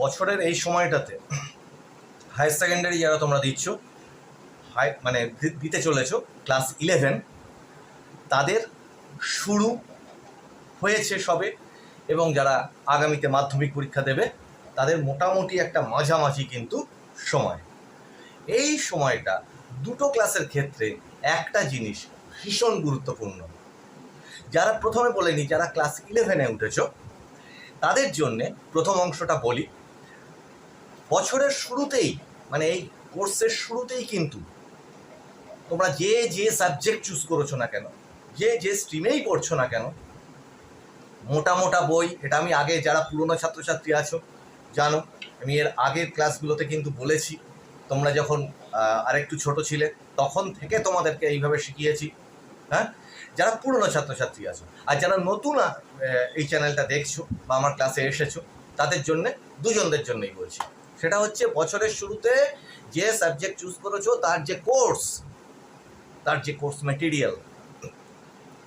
বছরের এই সময়টাতে হায়ার সেকেন্ডারি যারা তোমরা দিচ্ছ। হাই মানে দিতে চলেছো ক্লাস ইলেভেন তাদের শুরু হয়েছে সবে এবং যারা আগামীতে মাধ্যমিক পরীক্ষা দেবে, তাদের মোটামুটি একটা মাঝামাঝি কিন্তু সময়। এই সময়টা দুটো ক্লাসের ক্ষেত্রে একটা জিনিস ভীষণ গুরুত্বপূর্ণ। যারা প্রথমে বলেনি, যারা ক্লাস ইলেভেনে উঠেছো, তাদের জন্যে প্রথম অংশটা বলি। বছরের শুরুতেই মানে এই কোর্সের শুরুতেই কিন্তু তোমরা যে যে সাবজেক্ট চুজ করেছ না কেন, যে যে স্ট্রিমেই পড়ছো না কেন, মোটা মোটা বই, এটা আমি আগে যারা পুরনো ছাত্রছাত্রী আছো, জানো, আমি এর আগের ক্লাসগুলোতে কিন্তু বলেছি, তোমরা যখন আরেকটু ছোট ছিলে, তখন থেকে তোমাদেরকে এইভাবে শিখিয়েছি হ্যাঁ? যারা পুরনো ছাত্রছাত্রী আছো, আর যারা নতুন এই চ্যানেলটা দেখছ, বা আমার ক্লাসে এসেছ, তাদের জন্যে, দুজনদের জন্যই বলছি। সেটা হচ্ছে বছরের শুরুতে যে সাবজেক্ট চুজ করেছ, তার যে কোর্স তার যে কোর্স মেটেরিয়াল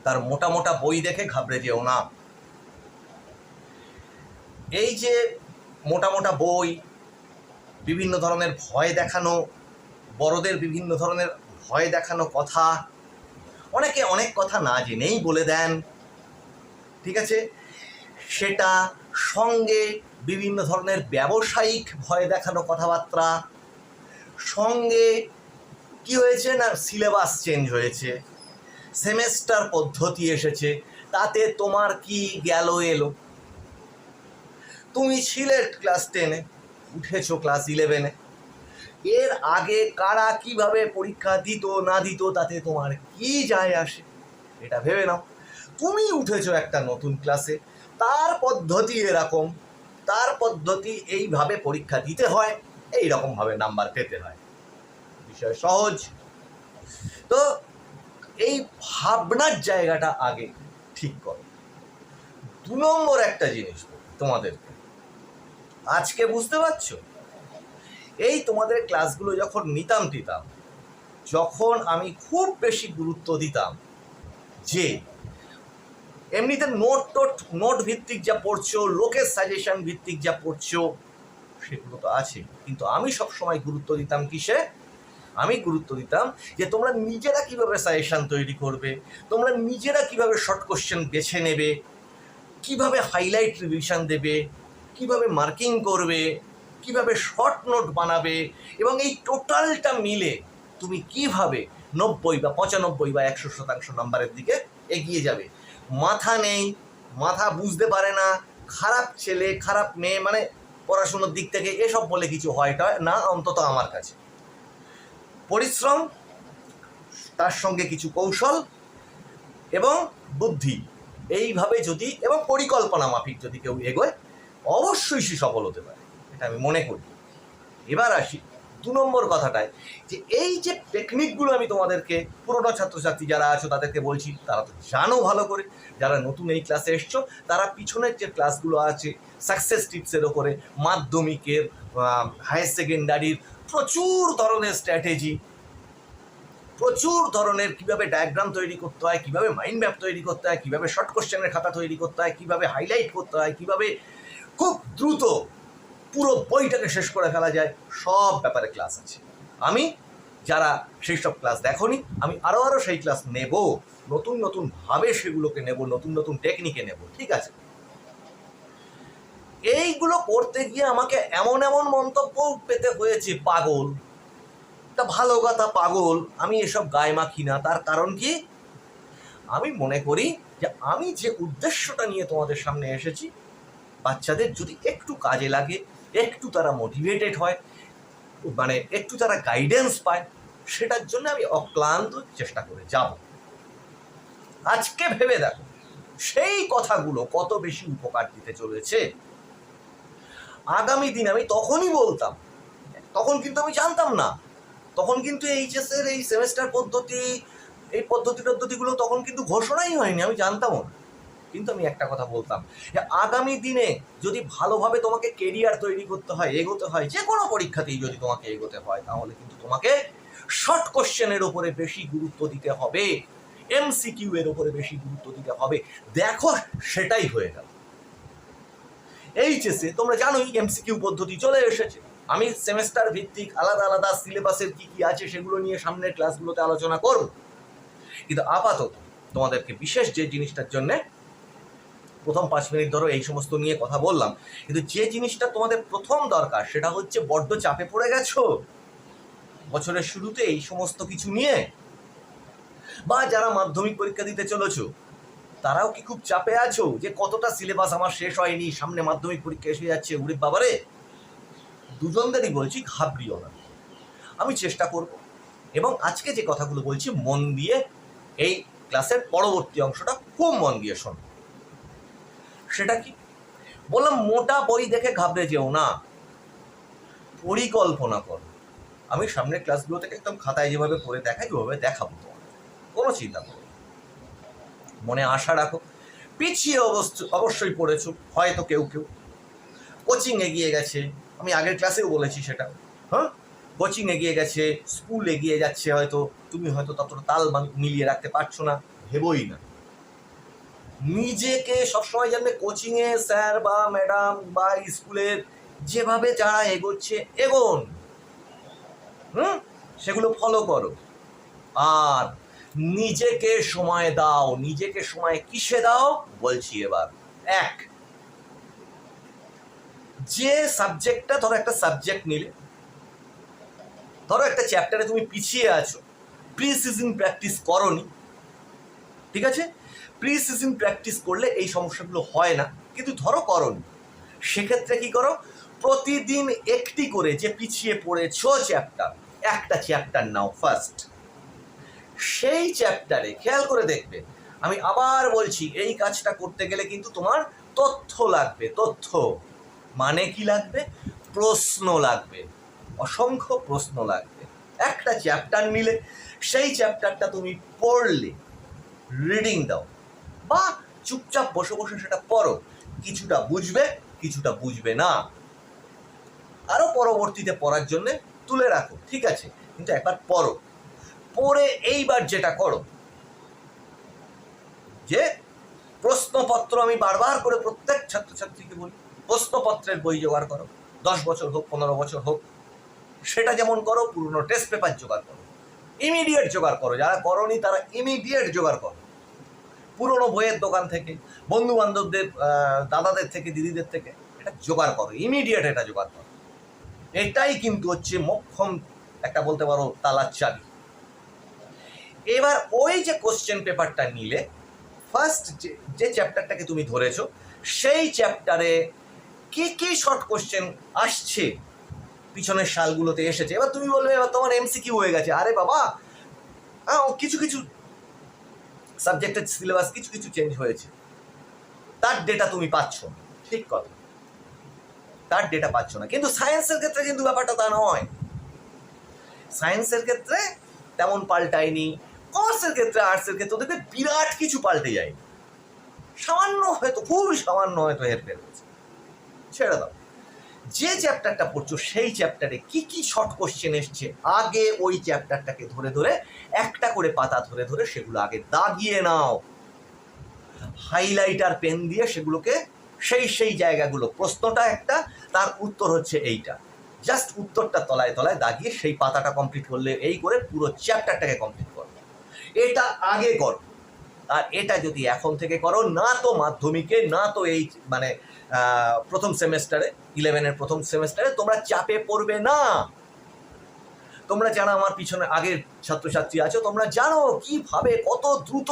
তার মোটা মোটা বই দেখে ঘাবড়ে যেও না। এই যে মোটা মোটা বই, বিভিন্ন ধরনের ভয় দেখানো, বড়দের বিভিন্ন ধরনের ভয় দেখানো কথা, অনেকে অনেক কথা না জেনেই বলে দেন, ঠিক আছে? সেটা সঙ্গে বিভিন্ন ধরনের ব্যবসায়িক ভয় দেখানো কথাবার্তা, সঙ্গে কি হয়েছে না সিলেবাস চেঞ্জ হয়েছে সেমেস্টার পদ্ধতি এসেছে, তাতে তোমার কি গেল এলো? তুমি ছিলে ক্লাস টেনে উঠেছো ক্লাস ইলেভেনে এর আগে কারা কীভাবে পরীক্ষা দিত না দিত তাতে তোমার কি যায় আসে? এটা ভেবে নাও। তুমি উঠেছো একটা নতুন ক্লাসে তার পদ্ধতি এরকম, তার পদ্ধতি এইভাবে পরীক্ষা দিতে হয় এই রকমভাবে নাম্বার পেতে হয়। বিষয় সহজ। তো এই ভাবনার জায়গাটা আগে ঠিক করো। দু নম্বর একটা জিনিস তোমাদেরকে। আজকে বুঝতে পারছ? এই তোমাদের ক্লাসগুলো যখন নিতাম টিতাম যখন আমি খুব বেশি গুরুত্ব দিতাম যে এমনিতে নোট টোট, নোট ভিত্তিক যা পড়ছো, লোকের সাজেশন ভিত্তিক যা পড়ছো, সেগুলো তো আছে। কিন্তু আমি সব সময় গুরুত্ব দিতাম কিসে? আমি গুরুত্ব দিতাম যে তোমরা নিজেরা কীভাবে সাজেশন তৈরি করবে? তোমরা নিজেরা কীভাবে শর্ট কোশ্চেন বেছে নেবে? কীভাবে হাইলাইট রিভিশন দেবে? কীভাবে মার্কিং করবে? কীভাবে শর্ট নোট বানাবে? এবং এই টোটালটা মিলে তুমি কীভাবে নব্বই বা পঁচানব্বই বা একশো শতাংশ নাম্বারের দিকে এগিয়ে যাবে? মাথা নেই, মাথা বুঝতে পারে না, খারাপ ছেলে, খারাপ মেয়ে মানে পড়াশুনোর দিক থেকে এসব বলে কিছু হয় না, অন্তত আমার কাছে। পরিশ্রম, তার সঙ্গে কিছু কৌশল এবং বুদ্ধি, এইভাবে যদি, এবং পরিকল্পনা মাফিক যদি কেউ এগোয়, অবশ্যই সে সফল হতে পারে, এটা আমি মনে করি। এবার আসি। দু নম্বর কথাটায় যে এই যে টেকনিকগুলো আমি তোমাদেরকে পুরোনো ছাত্রছাত্রী যারা আছো তাদেরকে বলছি, তারা তো জানো ভালো করে। যারা নতুন এই ক্লাসে এসছো, তারা পিছনের যে ক্লাসগুলো আছে সাকসেস টিপসের ওপরে, মাধ্যমিকের হায়ার সেকেন্ডারির প্রচুর ধরনের স্ট্র্যাটেজি প্রচুর ধরনের কীভাবে ডায়াগ্রাম তৈরি করতে হয়, কীভাবে মাইন্ড ম্যাপ তৈরি করতে হয়, কীভাবে শর্ট কোশ্চেনের খাতা তৈরি করতে হয়, কীভাবে হাইলাইট করতে হয়, কীভাবে খুব দ্রুত পুরো বইটাকে শেষ করে ফেলা যায়। সব ব্যাপারে ক্লাস আছে। আমি যারা সেই সব ক্লাস দেখনি, আমি আরও আরও সেই ক্লাস নেব। নতুন নতুন ভাবে সেগুলোকে নেব, নতুন নতুন টেকনিকে নেব, ঠিক আছে? এইগুলো করতে গিয়ে আমাকে এমন এমন মন্তব্য পেতে হয়েছে, পাগল। তা ভালো কথা, পাগল। আমি এসব গায়ে মাখি না। তার কারণ কি? আমি মনে করি যে আমি যে উদ্দেশ্যটা নিয়ে তোমাদের সামনে এসেছি, বাচ্চাদের যদি একটু কাজে লাগে একটু তারা মোটিভেটেড হয় মানে একটু তারা গাইডেন্স পায়, সেটার জন্য আমি অক্লান্ত চেষ্টা করে যাব। আজকে ভেবে দেখো, সেই কথাগুলো কত বেশি উপকার দিতে চলেছে। আগামী দিন আমি তখনই বলতাম, তখন কিন্তু আমি জানতাম না, তখন কিন্তু এইচএস এর এই সেমেস্টার পদ্ধতি, এই পদ্ধতি পদ্ধতিগুলো তখন কিন্তু ঘোষণাই হয়নি, আমি জানতামও না। কিন্তু আমি একটা কথা বলতাম যে আগামী দিনে যদি ভালোভাবে তোমাকে কেরিয়ার তৈরি করতে হয়, এগোতে হয় যে কোনো পরীক্ষাতেই যদি তোমাকে এগোতে হয়, তাহলে কিন্তু তোমাকে শর্ট কোশ্চেনের ওপরে বেশি গুরুত্ব দিতে হবে এমসিকিউ এর ওপরে বেশি গুরুত্ব দিতে হবে। দেখো, সেটাই হয়ে গেল। এইচএসে তোমরা জানোই এমসিকিউ পদ্ধতি চলে এসেছে। আমি সেমেস্টার ভিত্তিক আলাদা আলাদা সিলেবাসের কি কি আছে সেগুলো নিয়ে সামনের ক্লাসগুলোতে আলোচনা করব। কিন্তু আপাতত তোমাদেরকে বিশেষ যে জিনিসটার জন্যে প্রথম পাঁচ মিনিট ধরো এই সমস্ত নিয়ে কথা বললাম। কিন্তু যে জিনিসটা তোমাদের প্রথম দরকার, সেটা হচ্ছে বড্ড চাপে পড়ে গেছো? বছরের শুরুতে এই সমস্ত কিছু নিয়ে? বা যারা মাধ্যমিক পরীক্ষা দিতে চলেছো, তারাও কি খুব চাপে আছো যে কতটা সিলেবাস আমার শেষ হয়নি, সামনে মাধ্যমিক পরীক্ষা এসে যাচ্ছে উড়ি বাবারে? দুজনদেরই বলছি ঘাবড়িও না। আমি চেষ্টা করব। এবং আজকে যে কথাগুলো বলছি, মন দিয়ে এই ক্লাসের পরবর্তী অংশটা খুব মন দিয়ে শোনো। সেটা কি? বললাম, মোটা বই দেখে ঘাবড়ে যেও না। পরিকল্পনা করো। আমি সামনের ক্লাসগুলো থেকে একদম খাতায় যেভাবে পড়ে দেখাই, ওভাবে দেখাবো তোমার কোনো চিন্তা করো মনে আশা রাখো। পিছিয়ে অবস্থ, অবশ্যই পড়েছো, হয়তো কেউ কেউ। কোচিং এগিয়ে গেছে। আমি আগের ক্লাসেও বলেছি সেটা। হ্যাঁ? কোচিং এগিয়ে গেছে, স্কুল এগিয়ে যাচ্ছে হয়তো। তুমি হয়তো ততটা তাল মিলিয়ে রাখতে পারছ না। ভেবোই না। নিজেকে সবসময় জানবে কোচিংয়ে স্যার বা ম্যাডাম বা স্কুলের যেভাবে যারা এগোচ্ছে, এগোন। হুম? সেগুলো ফলো করো। আর নিজেকে সময় দাও। নিজেকে সময় কিসে দাও? বলছি এবার। এক, যে সাবজেক্টটা ধরো একটা সাবজেক্ট নিলে, ধরো একটা চ্যাপ্টারে তুমি পিছিয়ে আছো। প্রি সিজন প্র্যাকটিস করনি। ঠিক আছে? প্রি সিজন প্র্যাকটিস করলে এই সমস্যাগুলো হয় না। কিন্তু ধরো করনি সেক্ষেত্রে কি করো? প্রতিদিন একটি করে যে পিছিয়ে পড়েছো চ্যাপ্টার একটা চ্যাপ্টার নাও ফার্স্ট সেই চ্যাপ্টারে খেয়াল করে দেখবে, আমি আবার বলছি, এই কাজটা করতে গেলে কিন্তু তোমার তথ্য লাগবে, তথ্য। মানে কি লাগবে? প্রশ্ন লাগবে। অসংখ্য প্রশ্ন লাগবে। একটা চ্যাপ্টার নিলে, সেই চ্যাপ্টারটা তুমি পড়লে রিডিং দাও। বা চুপচাপ বসে বসে সেটা পড়ো। কিছুটা বুঝবে কিছুটা বুঝবে না। আরও পরবর্তীতে পড়ার জন্য তুলে রাখো, ঠিক আছে? কিন্তু একবার পড়ো। পড়ে এইবার যেটা করো, যে প্রশ্নপত্র আমি বারবার করে প্রত্যেক ছাত্রছাত্রীকে বলি, প্রশ্নপত্রের বই জোগাড় করো। দশ বছর হোক, পনেরো বছর হোক, সেটা যেমন করো, পুরনো টেস্ট পেপার জোগাড় করো। ইমিডিয়েট জোগাড় করো, যারা করনি তারা ইমিডিয়েট জোগাড় করো। পুরনো বইয়ের দোকান থেকে বন্ধু বান্ধবদের দাদাদের থেকে দিদিদের থেকে এটা জোগাড় করো ইমিডিয়েট এটা জোগাড় করো। এটাই কিন্তু হচ্ছে মক্ষম একটা বলতে পারো তালার চাবি। এবার ওই যে কোশ্চেন পেপারটা নিলে ফার্স্ট যে চ্যাপ্টারটাকে তুমি ধরেছো সেই চ্যাপ্টারে কি কি শর্ট কোশ্চেন আসছে? পিছনের সালগুলোতে এসেছে। এবার তুমি বলবে এবার তোমার এমসিকিউ হয়ে গেছে। আরে বাবা হ্যাঁ, কিছু কিছু সাবজেক্টের সিলেবাস কিছু কিছু চেঞ্জ হয়েছে। তার ডেটা তুমি পাচ্ছ। ঠিক কথা। তার ডেটা পাচ্ছ না। কিন্তু সায়েন্সের ক্ষেত্রে কিন্তু ব্যাপারটা তা নয়। সায়েন্সের ক্ষেত্রে তেমন পাল্টায়নি। কমার্সের ক্ষেত্রে আর্টসের ক্ষেত্রে ওদেরকে বিরাট কিছু পাল্টে যায় সামান্য হয়তো, খুবই সামান্য হয়তো হেরফের হয়েছে। ছেড়ে দাও। যে চ্যাপ্টারটা পড়ছো, সেই চ্যাপ্টারে কি কি শর্ট কোশ্চেন এসছে, আগে ওই চ্যাপ্টারটাকে ধরে ধরে, একটা করে পাতা ধরে ধরে সেগুলো আগে দাগিয়ে নাও। হাইলাইটার পেন দিয়ে সেগুলোকে সেই সেই জায়গাগুলো, প্রশ্নটা একটা, তার উত্তর হচ্ছে এইটা। জাস্ট উত্তরটা তলায় তলায় দাগিয়ে সেই পাতাটা কমপ্লিট করলে, এই করে পুরো চ্যাপ্টারটাকে কমপ্লিট করো। এটা আগে করো। আর এটা যদি এখন থেকে করো, না তো মাধ্যমিকে, না তো এই মানে প্রথম সেমেস্টারে ইলেভেনের প্রথম সেমেস্টারে তোমরা চাপে পড়বে না। তোমরা যারা আমার পিছনে আগের ছাত্রছাত্রী আছো, তোমরা জানো কীভাবে কত দ্রুত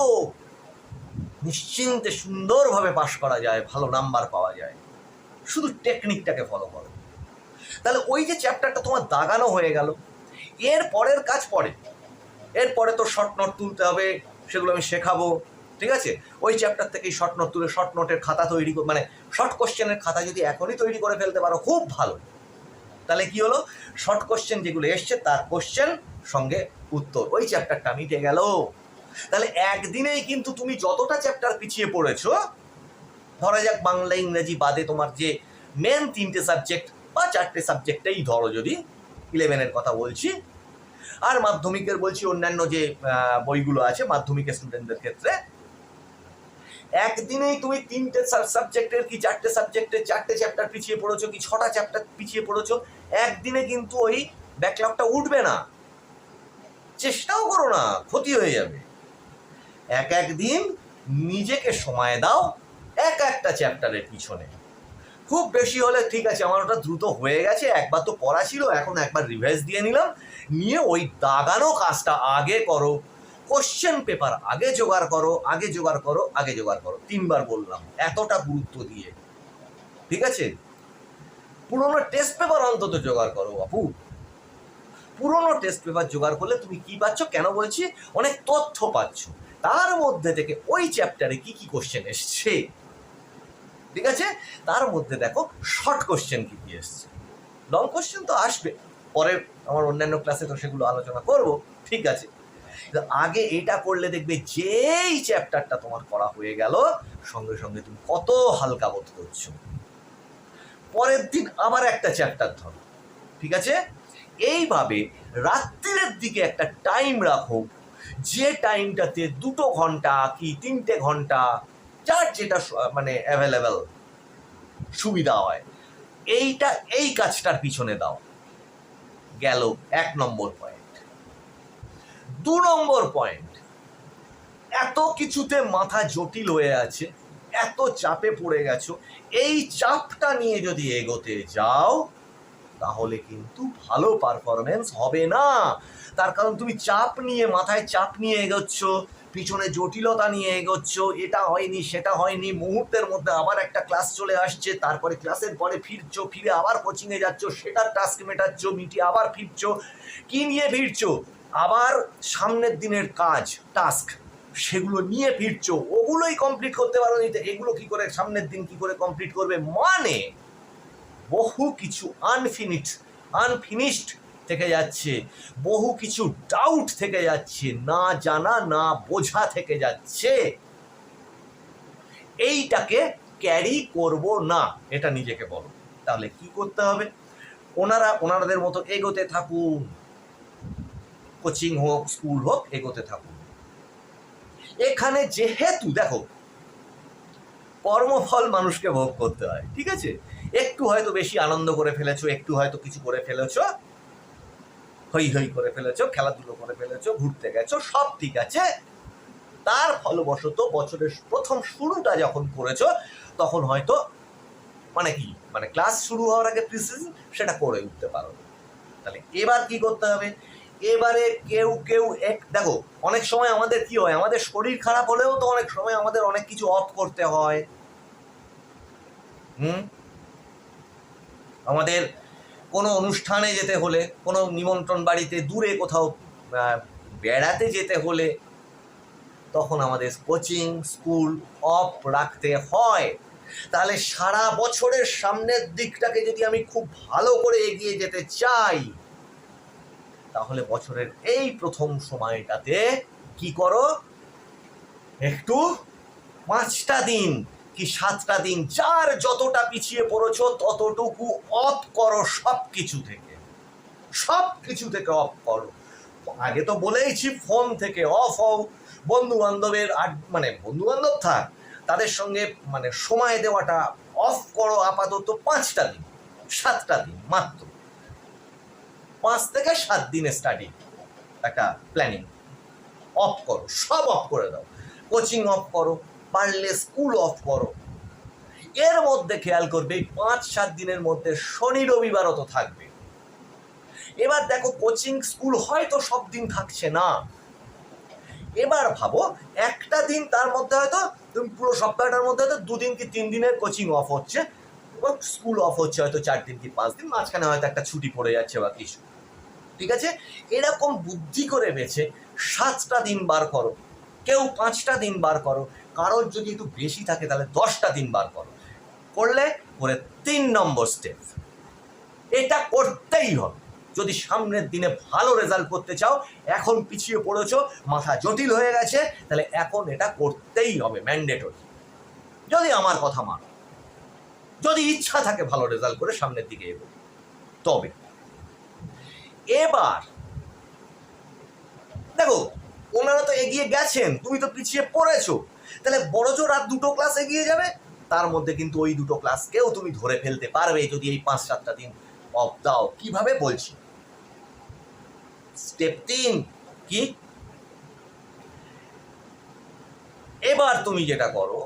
নিশ্চিন্তে সুন্দরভাবে পাশ করা যায়, ভালো নাম্বার পাওয়া যায়। শুধু টেকনিকটাকে ফলো করো। তাহলে ওই যে চ্যাপ্টারটা তোমার দাগানো হয়ে গেল, এর পরের কাজ পরে। এরপরে তো শর্ট নোট তুলতে হবে, সেগুলো আমি শেখাবো। ঠিক আছে? ওই চ্যাপ্টার থেকেই শর্ট নোট তুলে শর্ট নোটের খাতা তৈরি মানে শর্ট কোশ্চেনের খাতা যদি এখনই তৈরি করে ফেলতে পারো, খুব ভালো। তাহলে কি হলো? শর্ট কোশ্চেন যেগুলো এসছে, তার কোশ্চেন সঙ্গে উত্তর। ওই চ্যাপ্টারটা মিটে গেল। তাহলে একদিনেই কিন্তু তুমি যতটা চ্যাপ্টার পিছিয়ে পড়েছো, ধরা যাক বাংলা, ইংরেজি বাদে তোমার যে মেন তিনটে সাবজেক্ট বা চারটে সাবজেক্টেই ধরো যদি ইলেভেনের কথা বলছি। আর মাধ্যমিকের বলছি অন্যান্য যে বইগুলো আছে, মাধ্যমিকের স্টুডেন্টদের ক্ষেত্রে একদিনেই তুমি তিনটে সাবজেক্টের কি চারটে সাবজেক্টের চারটে চ্যাপ্টার পিছিয়ে পড়েছো কি ছটা চ্যাপ্টার পিছিয়ে পড়েছো, একদিনে কিন্তু ওই ব্যাকলগটা উঠবে না। চেষ্টাও করো না, ক্ষতি হয়ে যাবে। এক এক দিন নিজেকে সময় দাও এক একটা চ্যাপ্টারের পিছনে। খুব বেশি হলে ঠিক আছে, আমার ওটা দ্রুত হয়ে গেছে, একবার তো পড়া ছিল, এখন একবার রিভাইজ দিয়ে নিলাম, নিয়ে ওই দাগানো কাজটা আগে করো। কোশ্চেন পেপার আগে জোগাড় করো, আগে জোগাড় করো, আগে জোগাড় করো। তিনবার বললাম, এতটা গুরুত্ব দিয়ে। ঠিক আছে? পুরোনো টেস্ট পেপার অন্তত জোগাড় করো, বাপু। পুরোনো টেস্ট পেপার জোগাড় করলে তুমি কি পাচ্ছ? কেন বলছি, অনেক তথ্য পাচ্ছ। তার মধ্যে থেকে ওই চ্যাপ্টারে কি কি কোশ্চেন এসছে? ঠিক আছে? তার মধ্যে দেখো শর্ট কোশ্চেন কি কি এসছে। লং কোশ্চেন তো আসবে। পরে আমার অন্যান্য ক্লাসে তো সেগুলো আলোচনা করব। ঠিক আছে? কিন্তু আগে এটা করলে দেখবে যেই চ্যাপ্টারটা তোমার করা হয়ে গেল, সঙ্গে সঙ্গে তুমি কত হালকা বোধ করছ। পরের দিন আবার একটা চ্যাপ্টার ধরো, ঠিক আছে? এইভাবে রাত্রির দিকে একটা টাইম রাখো, যে টাইমটাতে দুটো ঘণ্টা কি তিনটে ঘণ্টা, যার যেটা মানে অ্যাভেলেবেল সুবিধা হয়, এইটা, এই কাজটার পিছনে দাও। গেল এক নম্বর পয়েন্ট দু নম্বর পয়েন্ট এত কিছুতে মাথা জটিল হয়ে আছে, এত চাপে পড়ে গেছো, এই চাপটা নিয়ে যদি এগোতে যাও, তাহলে কিন্তু ভালো পারফরমেন্স হবে না। তার কারণ তুমি চাপ নিয়ে, মাথায় চাপ নিয়ে এগোচ্ছ, পিছনে জটিলতা নিয়ে এগোচ্ছ, এটা হয়নি, সেটা হয়নি, মুহূর্তের মধ্যে আবার একটা ক্লাস চলে আসছে, তারপরে ক্লাসের পরে ফিরছো, ফিরে আবার কোচিংয়ে যাচ্ছ, সেটার টাস্ক মেটাচ্ছ, মিটিয়ে আবার ফিরছো, কি নিয়ে ফিরছো? আবার সামনের দিনের কাজ টাস্ক সেগুলো নিয়ে ফিরছো, ওগুলোই কমপ্লিট করতে পারো নি এগুলো কি করে সামনের দিন কি করে কমপ্লিট করবে? মানে বহু কিছু আনফিনিট আনফিনিশড থেকে যাচ্ছে, বহু কিছু ডাউট থেকে যাচ্ছে, না জানা, না বোঝা থেকে যাচ্ছে। এইটাকে ক্যারি করব না, এটা নিজেকে বলো। তাহলে কি করতে হবে? ওনারা, ওনাদের মতো এগোতে থাকুন। কোচিং হোক, স্কুল হোক, এগোতে থাকুন। এখানে যেহেতু, দেখো, কর্মফল মানুষকে ভোগ করতে হয়, ঠিক আছে? একটু হয়তো বেশি আনন্দ করে ফেলেছো, একটু হয়তো কিছু করে ফেলেছো হই হই করে ফেলেছো, খেলাধুলো করে ফেলেছো, ঘুরতে গেছো, সব ঠিক আছে। তার ফলবশত বছরের প্রথম শুরুটা যখন করেছ, তখন হয়তো মানে কি মানে ক্লাস শুরু হওয়ার আগে প্রিসিজন সেটা করে উঠতে পারো। তাহলে এবার কি করতে হবে? এবারে কেউ কেউ এক, দেখো, অনেক সময় আমাদের কি হয়, আমাদের শরীর খারাপ হলেও তো অনেক সময় আমাদের অনেক কিছু অফ করতে হয়। হুম? আমাদের কোনো অনুষ্ঠানে যেতে হলে, কোনো নিমন্ত্রণ বাড়িতে দূরে কোথাও বেড়াতে যেতে হলে, তখন আমাদের কোচিং স্কুল অফ রাখতে হয়। তাহলে সারা বছরের সামনের দিকটাকে যদি আমি খুব ভালো করে এগিয়ে যেতে চাই তাহলে বছরের এই প্রথম সময়টাতে কি করো? একটু পাঁচটা দিন কি সাতটা দিন যার যতটা পিছিয়ে পড়েছো ততটুকু অফ করো সব কিছু থেকে। সব কিছু থেকে অফ করো। আগে তো বলেইছি ফোন থেকে অফ হও। বন্ধু বান্ধবের মানে বন্ধু বান্ধব থাক, তাদের সঙ্গে মানে সময় দেওয়াটা অফ করো আপাতত পাঁচটা দিন, সাতটা দিন মাত্র। পাঁচ থেকে সাত দিনের স্টাডি একটা প্ল্যানিং অফ করো, সব অফ করে দাও। কোচিং অফ করো, পারলে স্কুল অফ করো। এর মধ্যে খেয়াল করবে, এই পাঁচ সাত দিনের মধ্যে শনি রবিবারও তো থাকবে। এবার দেখো কোচিং স্কুল হয়তো সব দিন থাকছে না। এবার ভাবো, একটা দিন তার মধ্যে হয়তো, তুমি পুরো সপ্তাহটার মধ্যে হয়তো দুদিন কি তিন দিনের কোচিং অফ হচ্ছে স্কুল অফ হচ্ছে হয়তো চার দিন কি পাঁচ দিন, মাঝখানে হয়তো একটা ছুটি পড়ে যাচ্ছে বা কিছু। ঠিক আছে? এরকম বুদ্ধি করে বেছে সাতটা দিন বার করো। কেউ পাঁচটা দিন বার করো। কারোর যদি একটু বেশি থাকে তাহলে দশটা দিন বার করো। করলে করে তিন নম্বর স্টেপ এটা করতেই হবে। যদি সামনের দিনে ভালো রেজাল্ট করতে চাও, এখন পিছিয়ে পড়েছো, মাথা জটিল হয়ে গেছে, তাহলে এখন এটা করতেই হবে ম্যান্ডেটরি যদি আমার কথা মানো, যদি ইচ্ছা থাকে ভালো রেজাল্ট করে সামনের দিকে এগো তবে এবার, দেখো, ওনারা তো এগিয়ে গেছেন, তুমি তো পিছিয়ে পড়েছো। তাহলে বড় জোর আর দুটো ক্লাস এগিয়ে যাবে? তার মধ্যে কিন্তু ওই দুটো ক্লাসকেও তুমি ধরে ফেলতে পারবে যদি এই পাঁচ সাতটা দিন অফ দাও। কীভাবে বলছি? স্টেপ তিন, কি? এবার তুমি যেটা করো,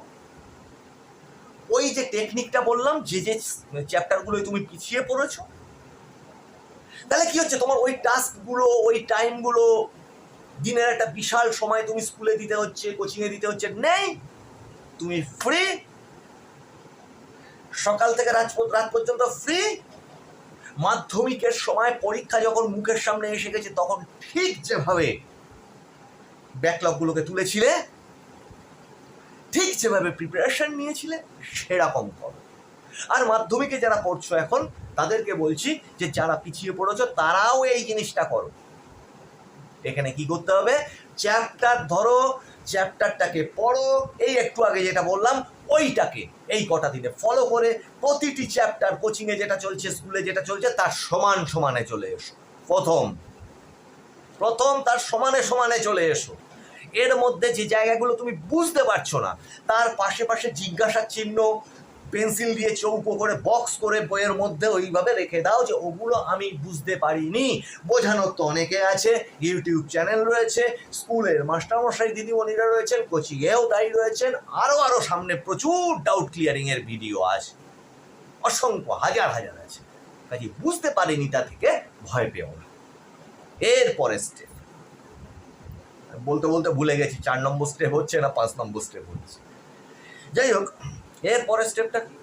ওই যে টেকনিকটা বললাম, যে যে চ্যাপ্টারগুলো তুমি পিছিয়ে পড়েছো তাহলে কি হচ্ছে? তোমার ওই টাস্কগুলো, ওই টাইমগুলো দিনের একটা বিশাল সময় তুমি স্কুলে দিতে হচ্ছে কোচিংয়ে দিতে হচ্ছে, নেই। তুমি ফ্রি সকাল থেকে রাত রাত পর্যন্ত ফ্রি মাধ্যমিকের সময় পরীক্ষা যখন মুখের সামনে এসে গেছে, তখন ঠিক যেভাবে ব্যাকলগগুলোকে তুলেছিলে, ঠিক যেভাবে প্রিপারেশন নিয়েছিলে, সেরকম করো আর মাধ্যমিকে যারা পড়ছো এখন, তাদেরকে বলছি যে যারা পিছিয়ে পড়েছো, তারাও এই জিনিসটা করো। এখানে কি করতে হবে? চ্যাপ্টার ধরো চ্যাপ্টারটাকে পড়ো, এই একটু আগে যেটা বললাম, ওইটাকে এই কটা দিনে ফলো করে প্রতিটি চ্যাপ্টার কোচিংয়ে যেটা চলছে স্কুলে যেটা চলছে, তার সমান সমানে চলে এসো। প্রথম প্রথম তার সমানে সমানে চলে এসো। এর মধ্যে যে জায়গাগুলো তুমি বুঝতে পারছ না, তার পাশে পাশে জিজ্ঞাসার চিহ্ন পেন্সিল দিয়ে চৌকো করে, বক্স করে বইয়ের মধ্যে ওইভাবে রেখে দাও যে ওগুলো আমি বুঝতে পারিনি। বোঝানোর তো অনেকে আছে, ইউটিউব চ্যানেল রয়েছে, স্কুলের মাস্টারমশাই, দিদিমণিরা রয়েছেন, কোচিংয়েও তাই রয়েছেন আরও আরও সামনে প্রচুর ডাউট ক্লিয়ারিংয়ের ভিডিও আছে। অসংখ্য হাজার হাজার আছে। কাজে বুঝতে পারিনি তা থেকে ভয় পেও না। এরপরে স্টেপ বলতে বলতে ভুলে গেছি, চার নম্বর স্টেপ হচ্ছে না, পাঁচ নম্বর স্টেপ হচ্ছে। যাই হোক এর পরের স্টেপটা কি?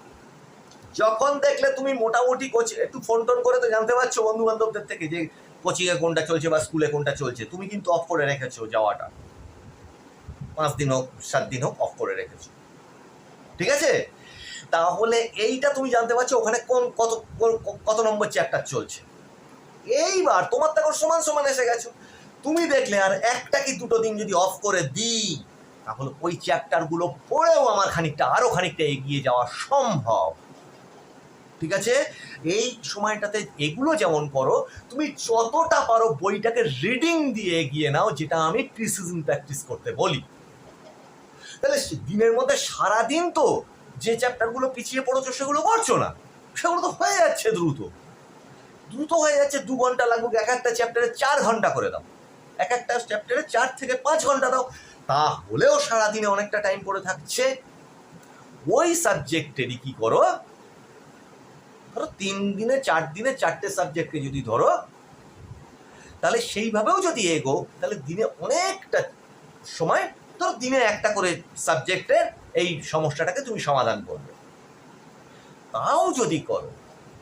যখন দেখলে তুমি মোটামুটি কোচিং একটু ফোন টোন করে তো জানতে পারছ বন্ধু বান্ধবদের থেকে যে কোচিংয়ে কোনটা চলছে বা স্কুলে কোনটা চলছে। তুমি কিন্তু অফ করে রেখেছো যাওয়াটা। পাঁচ দিন হোক, সাত দিন হোক অফ করে রেখেছো। ঠিক আছে? তাহলে এইটা তুমি জানতে পারছ ওখানে কোন কত কত নম্বর চ্যাপ্টার চলছে। এইবার তোমার তো এখন সমান সমান এসে গেছো। তুমি দেখলে আর একটা কি দুটো দিন যদি অফ করে দিই তাহলে ওই চ্যাপ্টারগুলো পড়েও আমার খানিকটা আরও খানিকটা এগিয়ে যাওয়া সম্ভব। ঠিক আছে? এই সময়টাতে এগুলো যেমন করো, তুমি যতটা পারো বইটাকে রিডিং দিয়ে এগিয়ে নাও, যেটা আমি প্রিসিজন প্র্যাকটিস করতে বলি। তাহলে দিনের মধ্যে সারাদিন তো যে চ্যাপ্টারগুলো পিছিয়ে পড়েছো সেগুলো করছ না। সেগুলো তো হয়ে যাচ্ছে দ্রুত। দ্রুত হয়ে যাচ্ছে, দু ঘণ্টা লাগুক এক একটা চ্যাপ্টারে চার ঘণ্টা করে দাও। এক একটা চ্যাপ্টারে চার থেকে পাঁচ ঘণ্টা দাও। তাহলেও সারাদিনে অনেকটা টাইম পড়ে থাকছে। ওই সাবজেক্টেরই কি করো? ধরো তিন দিনে, চার দিনে চারটে সাবজেক্টকে যদি ধরো, তাহলে সেইভাবেও যদি এগো তাহলে দিনে অনেকটা সময়, ধরো দিনে একটা করে সাবজেক্টের এই সমস্যাটাকে তুমি সমাধান করবে। তাও যদি করো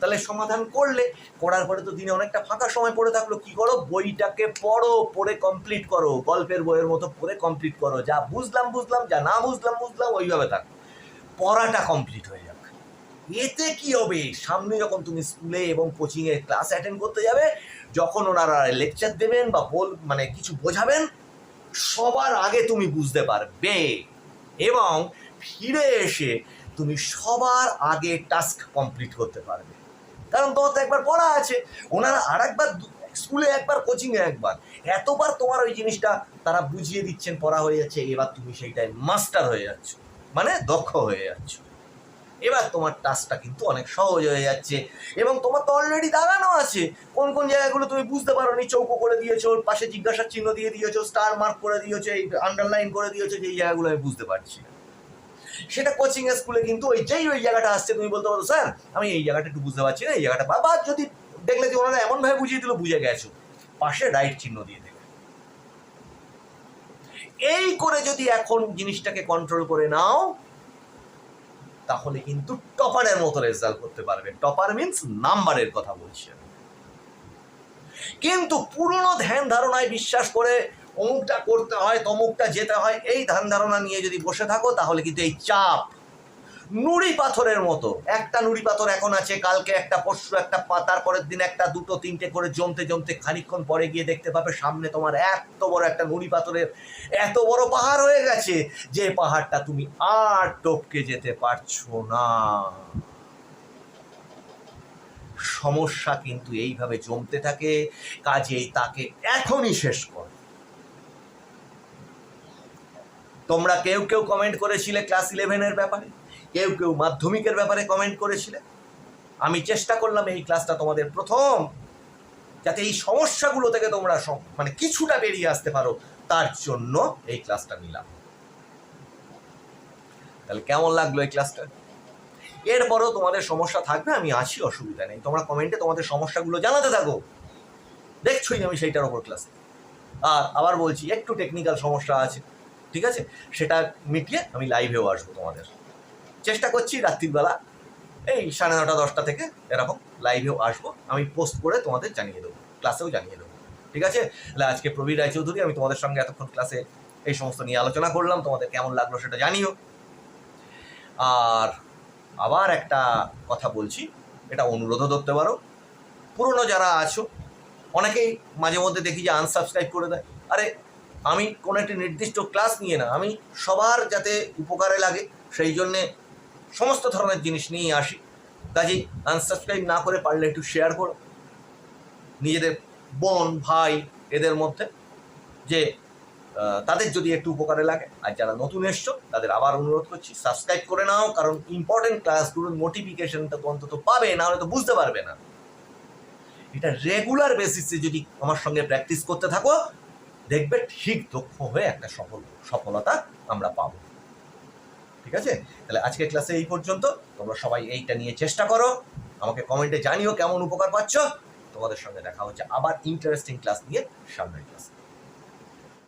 তাহলে সমাধান করলে, করার পরে তো দিনে অনেকটা ফাঁকা সময় পড়ে থাকল। কি করো? বইটাকে পড়ো, পড়ে কমপ্লিট করো। গল্পের বইয়ের মতো পড়ে কমপ্লিট করো। যা বুঝলাম বুঝলাম, যা না বুঝলাম বুঝলাম, ওইভাবে থাক। পড়াটা কমপ্লিট হয়ে যাক। এতে কি হবে? সামনে যখন তুমি স্কুলে এবং কোচিংয়ে ক্লাস অ্যাটেন্ড করতে যাবে, যখন ওনারা লেকচার দেবেন বা বল মানে কিছু বোঝাবেন, সবার আগে তুমি বুঝতে পারবে। এবং ফিরে এসে তুমি সবার আগে টাস্ক কমপ্লিট করতে পারবে। কারণ তোমার তো একবার পড়া আছে। ওনারা আর একবার স্কুলে একবার, কোচিংয়ে একবার। এতবার তোমার ওই জিনিসটা তারা বুঝিয়ে দিচ্ছেন, পড়া হয়ে যাচ্ছে, এবার তুমি সেইটাই মাস্টার হয়ে যাচ্ছ। মানে দক্ষ হয়ে যাচ্ছ। এবার তোমার টাস্কটা কিন্তু অনেক সহজ হয়ে যাচ্ছে। এবং তোমার তো অলরেডি দাঁড়ানো আছে। কোন কোন জায়গাগুলো তুমি বুঝতে পারো নি চৌকো করে দিয়েছ, পাশে জিজ্ঞাসার চিহ্ন দিয়ে দিয়েছ স্টার মার্ক করে দিয়েছ, এই আন্ডারলাইন করে দিয়েছ যে এই জায়গাগুলো আমি বুঝতে পারছি না। সেটা কোচিং স্কুলে কিন্তু ওই যেই ওই জায়গাটা আসছে, তুমি বলতে পারো, স্যার, আমি এই জায়গাটা একটু বুঝতে পারছি না, এই জায়গাটা বাবা যদি দেখলে যে ওনারা এমনভাবে বুঝিয়ে দিল, বুঝে গেছো। পাশে রাইট চিহ্ন দিয়ে দেবে। এই করে যদি এখন জিনিসটাকে কন্ট্রোল করে নাও, তাহলে কিন্তু টপারের মতো রেজাল্ট করতে পারবে। টপার মিন্স নাম্বারের কথা বলছি কিন্তু পুরনো ধ্যান ধারণায় বিশ্বাস করে অমুকটা করতে হয়, তমুকটা যেতে হয়, এই ধ্যান ধারণা নিয়ে যদি বসে থাকো, তাহলে কিন্তু এই চাপ নুড়ি পাথরের মতো। একটা নুড়ি পাথর এখন আছে, কালকে একটা, পরশু একটা পাতার পরের দিন একটা, দুটো, তিনটে করে জমতে জমতে খানিকক্ষণ পরে গিয়ে দেখতে পাবে সামনে তোমার এত বড় একটা নুড়ি পাথরের এত বড় পাহাড় হয়ে গেছে যে পাহাড়টা তুমি আর টপকে যেতে পারছ না। সমস্যা কিন্তু এইভাবে জমতে থাকে, কাজেই তাকে এখনই শেষ কর। তোমরা কেউ কেউ কমেন্ট করেছিলে ক্লাস ইলেভেনের ব্যাপারে, কেউ কেউ মাধ্যমিকের ব্যাপারে কমেন্ট করেছিলে। আমি চেষ্টা করলাম এই ক্লাসটা তোমাদের প্রথম, যাতে এই সমস্যাগুলো থেকে তোমরা মানে কিছুটা বেরিয়ে আসতে পারো, তার জন্য এই ক্লাসটা নিলাম। তাহলে কেমন লাগল এই ক্লাসটা এরপরও তোমাদের সমস্যা থাকবে, আমি আছি, অসুবিধা নেই। তোমরা কমেন্টে তোমাদের সমস্যাগুলো জানাতে থাকো। দেখছোই আমি সেইটার ওপর ক্লাস আর আবার বলছি, একটু টেকনিক্যাল সমস্যা আছে। ঠিক আছে? সেটা মিটিয়ে আমি লাইভেও আসব তোমাদের। চেষ্টা করছি রাত্রিবেলা এই সাড়ে নটা, দশটা থেকে এরকম লাইভেও আসব। আমি পোস্ট করে তোমাদের জানিয়ে দেবো। ক্লাসেও জানিয়ে দেবো। ঠিক আছে? তাহলে আজকে প্রবীর রায়চৌধুরী, আমি তোমাদের সঙ্গে এতক্ষণ ক্লাসে এই সমস্ত নিয়ে আলোচনা করলাম। তোমাদের কেমন লাগল সেটা জানিও। আর আবার একটা কথা বলছি, এটা অনুরোধও ধরতে পারো। পুরনো যারা আছো, অনেকেই মাঝে মধ্যে দেখি যে আনসাবস্ক্রাইব করে দেয়। আরে আমি কোনো একটি নির্দিষ্ট ক্লাস নিয়ে না, আমি সবার যাতে উপকারে লাগে, সেই জন্যে সমস্ত ধরনের জিনিস নিয়ে আসি। কাজেই আনসাবস্ক্রাইব না করে পারলে একটু শেয়ার করো। নিজেদের বোন, ভাই, এদের মধ্যে যে তাদের যদি একটু উপকারে লাগে। আর যারা নতুন এসছো, তাদের আবার অনুরোধ করছি সাবস্ক্রাইব করে নাও, কারণ ইম্পর্টেন্ট ক্লাসগুলোর নোটিফিকেশনটা তো অন্তত পাবে, না হলে তো বুঝতে পারবে না। এটা রেগুলার বেসিসে যদি আমার সঙ্গে প্র্যাকটিস করতে থাকো দেখবে ঠিক দক্ষ হয়ে একটা সফল, সফলতা আমরা পাবো। ঠিক আছে? তাহলে আজকে ক্লাসে এই পর্যন্ত। তোমরা সবাই এইটা নিয়ে চেষ্টা করো। আমাকে কমেন্টে জানিও কেমন উপকার পাচ্ছ। তোমাদের সঙ্গে দেখা হচ্ছে আবার ইন্টারেস্টিং ক্লাস নিয়ে সামনের ক্লাসে